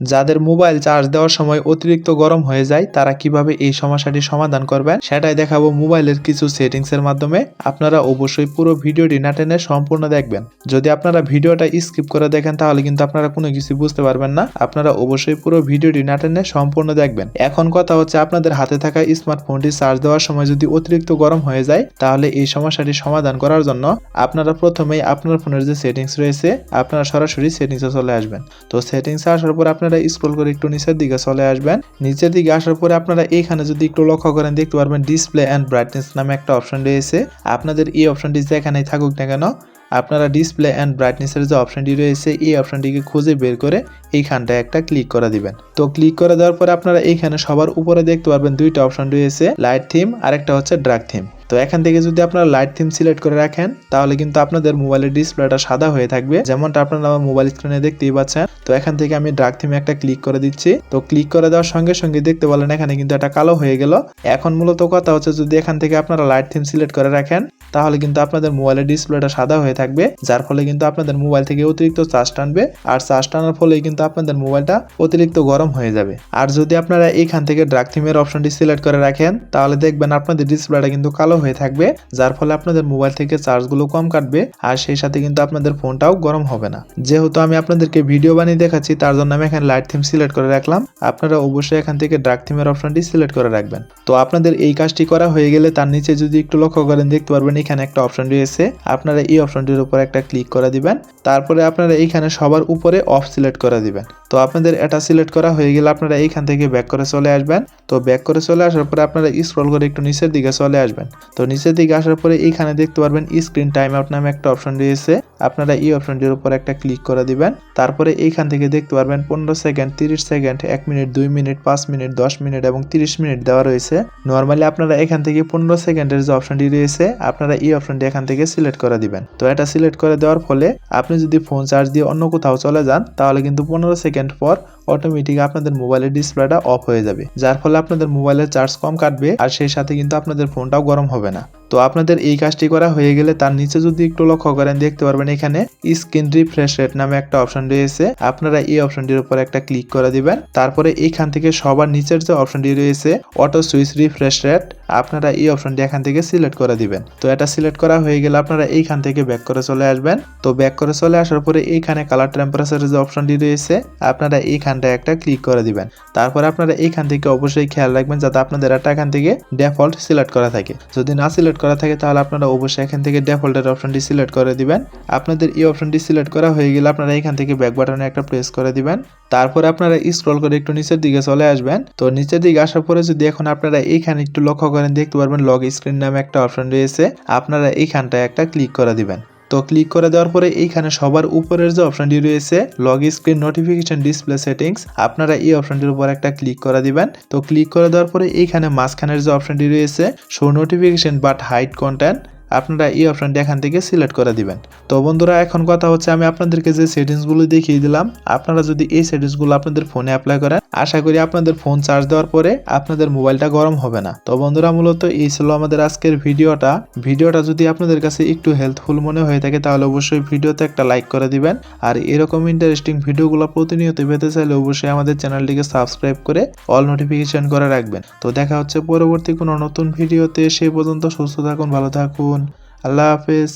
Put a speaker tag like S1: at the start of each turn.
S1: যাদের mobile charge দেওয়ার সময় অতিরিক্ত গরম হয়ে যায়, তারা কীভাবে এই সমস্যাটি সমাধান করবেন? সেটাই দেখাবো মোবাইলের কিছু সেটিংস এর মাধ্যমে। আপনারা অবশ্যই পুরো ভিডিওটি না টেনে সম্পূর্ণ দেখবেন। যদি আপনারা ভিডিওটা স্কিপ করে দেখেন, তাহলে কিন্তু আপনারা কোনো কিছু বুঝতে পারবেন না। আপনারা অবশ্যই পুরো ভিডিওটি না টেনে সম্পূর্ণ দেখবেন। এখন কথা হচ্ছে আপনাদের হাতে থাকা স্মার্টফোনটি চার্জ দেওয়ার সময় যদি অতিরিক্ত গরম হয়ে যায়, তাহলে এই সমস্যাটি সমাধান করার জন্য আপনারা প্রথমেই আপনার ফোনের যে সেটিংস রয়েছে, আপনারা সরাসরি সেটিংসে চলে আসবেন। তো সেটিংসে আসার পর আপনারা স্ক্রল করে একটু নিচের দিকে চলে আসবেন। নিচের দিকে আসার পরে আপনারা এখানে যদি একটু লক্ষ্য করেন, দেখতে পারবেন ডিসপ্লে অ্যান্ড ব্রাইটনেস নামে একটা অপশন রয়েছে। আপনাদের এই অপশনটি যেখানেই থাকুক না কেন আপনারা ডিসপ্লে অ্যান্ড ব্রাইটনেসের যে অপশনটি রয়েছে, এই অপশনটিকে খুঁজে বের করে এইখানটায় একটা ক্লিক করে দিবেন। তো ক্লিক করে দেওয়ার পরে আপনারা এইখানে সবার উপরে দেখতে পারবেন দুইটা অপশন রয়েছে লাইট থিম আর একটা হচ্ছে ড্রাগ থিম তো এখান থেকে যদি আপনারা লাইট থিম সিলেক্ট করে রাখেন, তাহলে কিন্তু আপনাদের মোবাইলের ডিসপ্লেটা সাদা হয়ে থাকবে, যেমনটা আপনারা আমার মোবাইল স্ক্রিনে দেখতেই পাচ্ছেন। তো এখান থেকে আমি ড্রাগ থিমে একটা ক্লিক করে দিচ্ছি। তো ক্লিক করে দেওয়ার সঙ্গে সঙ্গে দেখতে পারলেন এখানে কিন্তু একটা কালো হয়ে গেল। এখন মূলত কথা হচ্ছে যদি এখান থেকে আপনারা লাইট থিম সিলেক্ট করে রাখেন তাহলে কিন্তু আপনাদের মোবাইলের ডিসপ্লেটা সাদা হয়ে থাকবে, যার ফলে কিন্তু আপনাদের মোবাইল থেকে অতিরিক্ত চার্জ টানবে, আর চার্জ টানার ফলে কিন্তু আপনাদের মোবাইলটা অতিরিক্ত গরম হয়ে যাবে। আর যদি আপনারা এখান থেকে ড্রাগ থিমের অপশনটি সিলেক্ট করে রাখেন, তাহলে দেখবেন আপনাদের ডিসপ্লেটা কিন্তু কালো হয়ে থাকবে, যার ফলে আপনাদের মোবাইল থেকে চার্জগুলো কম কাটবে, আর সেই সাথে কিন্তু আপনাদের ফোনটাও গরম হবে না। যেহেতু আমি আপনাদেরকে ভিডিও বানিয়ে দেখাচ্ছি, তার জন্য আমি এখানে লাইট থিম সিলেক্ট করে রাখলাম। আপনারা অবশ্যই এখান থেকে ড্রাগ থিমের অপশনটি সিলেক্ট করে রাখবেন। তো আপনাদের এই কাজটি করা হয়ে গেলে তার নিচে যদি একটু লক্ষ্য করেন, দেখতে পারবেন এখানে একটা অপশন রয়েছে। আপনারা এই অপশনটির উপর একটা ক্লিক করে দিবেন। তারপরে আপনারা এইখানে সবার উপরে অফ সিলেক্ট করে দিবেন। তো আপনাদের এটা সিলেক্ট করা হয়ে গেলে আপনারা এইখান থেকে ব্যাক করে চলে আসবেন। তো ব্যাক করে চলে আসার পরে আপনারা স্ক্রল করে একটু নিচের দিকে চলে আসবেন। তো নিচের দিকে আসার পরে এইখানে দেখতে পারবেন স্ক্রিন টাইম আউট নামে একটা অপশন রয়েছে। আপনারা এই অপশনটির উপর একটা ক্লিক করে দিবেন। তারপরে এইখান থেকে দেখতে পারবেন পনেরো সেকেন্ড তিরিশ সেকেন্ড এক মিনিট দুই মিনিট পাঁচ মিনিট দশ মিনিট এবং তিরিশ মিনিট দেওয়া রয়েছে। নর্মালি আপনারা এখান থেকে পনেরো সেকেন্ডের যে অপশনটি রয়েছে, আপনারা এই অপশনটি এখান থেকে সিলেক্ট করে দিবেন। তো এটা সিলেক্ট করে দেওয়ার ফলে আপনি যদি ফোন চার্জ দিয়ে অন্য কোথাও চলে যান, তাহলে কিন্তু পনেরো সেকেন্ড পর অটোমেটিক আপনাদের মোবাইলের ডিসপ্লেটা অফ হয়ে যাবে। যার ফলে আপনাদের মোবাইলের চার্জ কম কাটবে আর সেই সাথে কিন্তু আপনাদের ফোনটাও গরম হবে না। তো আপনাদের এই কাজটি করা হয়ে গেলে তার নিচে যদি একটু লক্ষ্য করেন, দেখতে পারবেন এখানে স্ক্রিন রিফ্রেশ রেট নামে একটা অপশন রয়েছে। আপনারা এই অপশনটির উপর একটা ক্লিক করে দিবেন। তারপরে এইখান থেকে সবার নিচের যে অপশনটি রয়েছে, অটো সুইচ রিফ্রেশ রেট, আপনারা এই অপশনটি এখান থেকে সিলেক্ট করে দিবেন। তো এটা সিলেক্ট করা হয়ে গেলে আপনারা এইখান থেকে ব্যাক করে চলে আসবেন। তো ব্যাক করে চলে আসার পরে এইখানে কালার টেম্পারেচারের যে অপশনটি রয়েছে, আপনারা এইখানটায় একটা ক্লিক করে দিবেন। তারপরে আপনারা এইখান থেকে অবশ্যই খেয়াল রাখবেন যাতে আপনাদের এটা এখান থেকে ডিফল্ট সিলেক্ট করা থাকে। যদি না সিলেক্ট করা থাকে তাহলে আপনারা অবশ্যই এখান থেকে ডেফল্টের অপশনটি সিলেক্ট করে দিবেন। আপনাদের এই অপশনটি সিলেক্ট করা হয়ে গেলে আপনারা এখান থেকে ব্যাক বাটনে একটা প্রেস করে দিবেন। তারপর আপনারা স্ক্রল করে একটু নিচের দিকে চলে আসবেন। তো নিচের দিকে আসার পরে যদি এখন আপনারা এইখানে একটু লক্ষ্য করেন, দেখতে পারবেন লগ স্ক্রিন নামে একটা অপশন রয়েছে। আপনারা এইখানটায় একটা ক্লিক করে দিবেন। তো ক্লিক করে দেওয়ার পরে এইখানে সবার উপরের যে অপশনটি রয়েছে lock screen notification display settings আপনারা এই অপশনটির উপর একটা ক্লিক করে দিবেন। তো ক্লিক করে দেওয়ার পরে এইখানে মাঝখানের যে অপশনটি রয়েছে show notification but hide content আপনারা এই অপশনটি এখান থেকে সিলেক্ট করে দিবেন। তো বন্ধুরা, এখন কথা হচ্ছে আমি আপনাদেরকে যে সেটিংসগুলো দেখিয়ে দিলাম, আপনারা যদি এই সেটিংসগুলো আপনাদের ফোনে অ্যাপ্লাই করেন আশা করি আপনাদের ফোন চার্জ দেওয়ার পরে আপনাদের মোবাইলটা গরম হবে না। তো বন্ধুরা, মূলত এই ছিল আমাদের আজকের ভিডিওটা। ভিডিওটা যদি আপনাদের কাছে একটু হেল্পফুল মনে হয়ে থাকে, তাহলে অবশ্যই ভিডিওতে একটা লাইক করে দিবেন। আর এরকম ইন্টারেস্টিং ভিডিওগুলো প্রতিনিয়ত পেতে চাইলে অবশ্যই আমাদের চ্যানেলটিকে সাবস্ক্রাইব করে অল নোটিফিকেশন করে রাখবেন। তো দেখা হচ্ছে পরবর্তী কোনো নতুন ভিডিওতে, সে পর্যন্ত সুস্থ থাকুন, ভালো থাকুন। আল্লাহ হাফেজ।